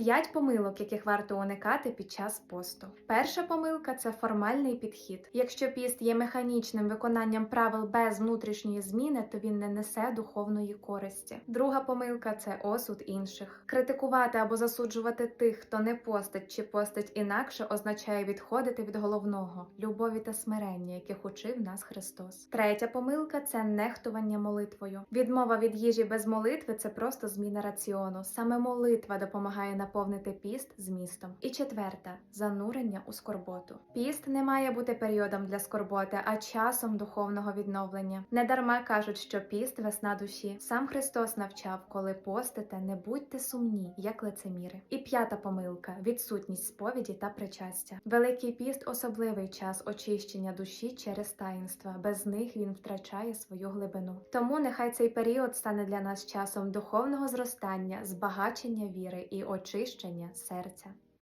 П'ять помилок, яких варто уникати під час посту. Перша помилка це формальний підхід. Якщо піст є механічним виконанням правил без внутрішньої зміни, то він не несе духовної користі. Друга помилка це осуд інших. Критикувати або засуджувати тих, хто не постить чи постить інакше, означає відходити від головного любові та смирення, яких учив нас Христос. Третя помилка це нехтування молитвою. Відмова від їжі без молитви це просто зміна раціону. Саме молитва допомагає наповнити піст змістом. І четверта занурення у скорботу. Піст не має бути періодом для скорботи, а часом духовного відновлення. Недарма кажуть, що піст весна душі. Сам Христос навчав, коли постите, не будьте сумні, як лицеміри. І п'ята помилка відсутність сповіді та причастя. Великий піст особливий час очищення душі через таїнства. Без них він втрачає свою глибину. Тому нехай цей період стане для нас часом духовного зростання, збагачення віри і очищення серця.